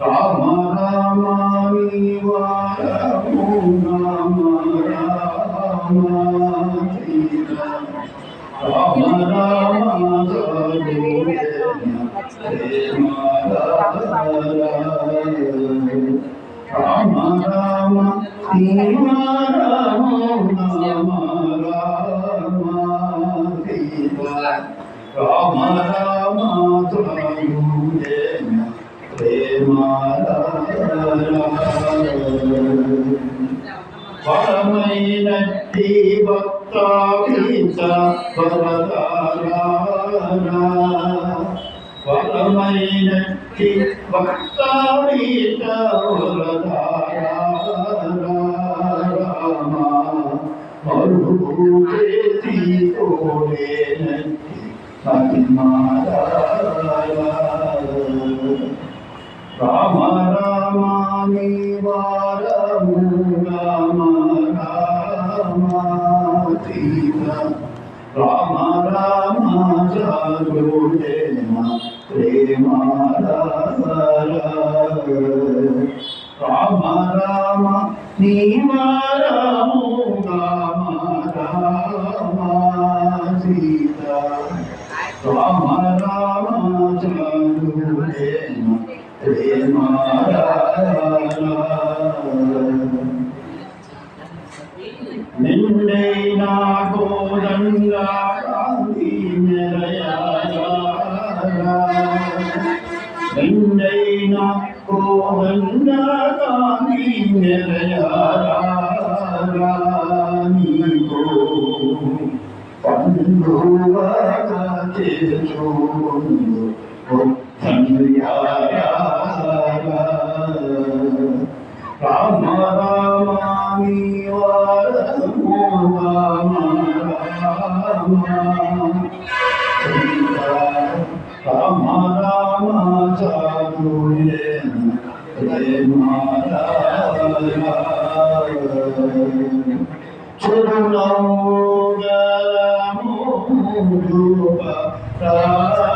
రామ రామ వారము రామ రామ రామ రామ రామ రామ సీమ రామ రామ పరమైన భక్తావీత వరదారా పరమైనట్టి భక్తావీత వరదారా రామ మరుభూతి రామ రామ నివారము రామ రామ సీత రామ రామ జాగృతేన ప్రేమ రామ రామ నివారము రామ రామ సీత రామ రామ జాగృతేన நின்னை நாகோரங்கா காந்தி நிறையாரா நின்னை நாகோரங்கா காந்தி நிறையாரா நீ கோ பந்துவகே சோன்னு రామ రామ రామ రామ చారుయేన ప్రేమ రామ రామ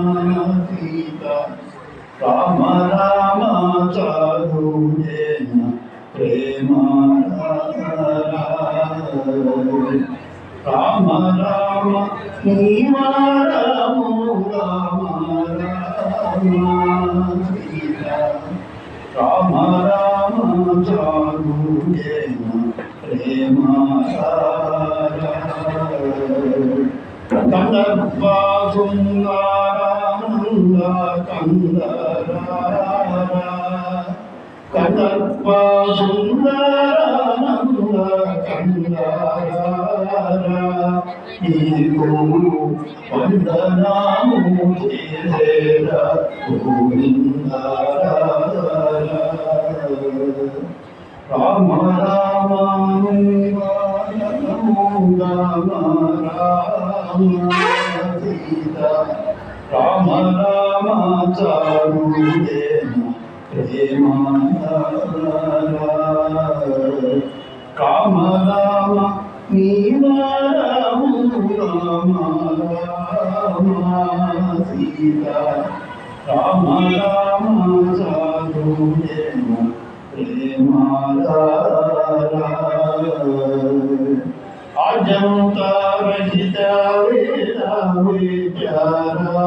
రామ రామ చదుజన ప్రేమ రామ రామ నివారము రామ రామ సీత రామ రామ చదుజన ప్రేమ కంద సుందరానంద కందర్ప సుందరానంద కందరా నీకు వందనాము చేసేర గోవిందరా రామ రామ రామ సీత రామ రామ చారుజన ప్రేమ రామ రామ నీవారము రామ రామ సీత రామ రామ చారుజన అజంత రహిత వేద విచారా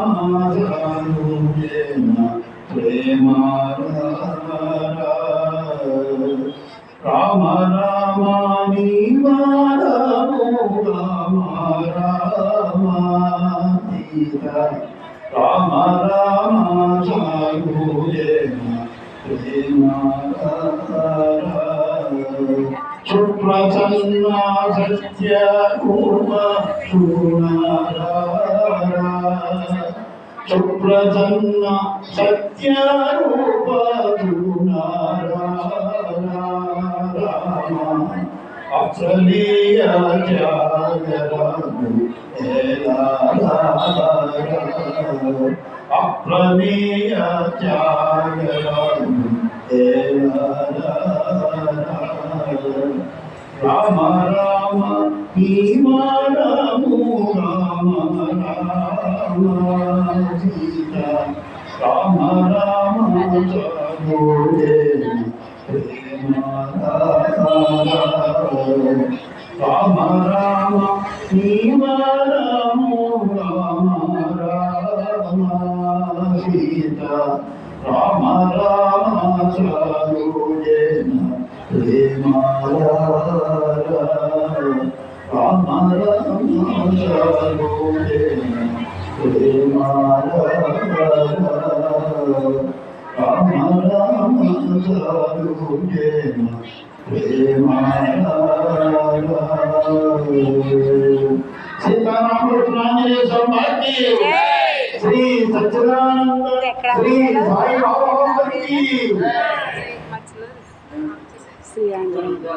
రామ జానుజన రామ రామ నీవారము రామ రామ సీత సుప్రసన్న సత్య రూప అప్రలీయ అప్రమేయ రామ రామ భీమారాము రామ రామ রাম রাম জগোরে প্রেম রাম রাম শিব রাম রাম রাম সীতা রাম রাম চরুরে প্রেম রাম রাম চরুরে సీతారామకృష్ణ ఆంజనేయ స్వామి శ్రీ సచ్చిదానంద శ్రీ సాయి బాబా శ్రీ ఆంజనేయ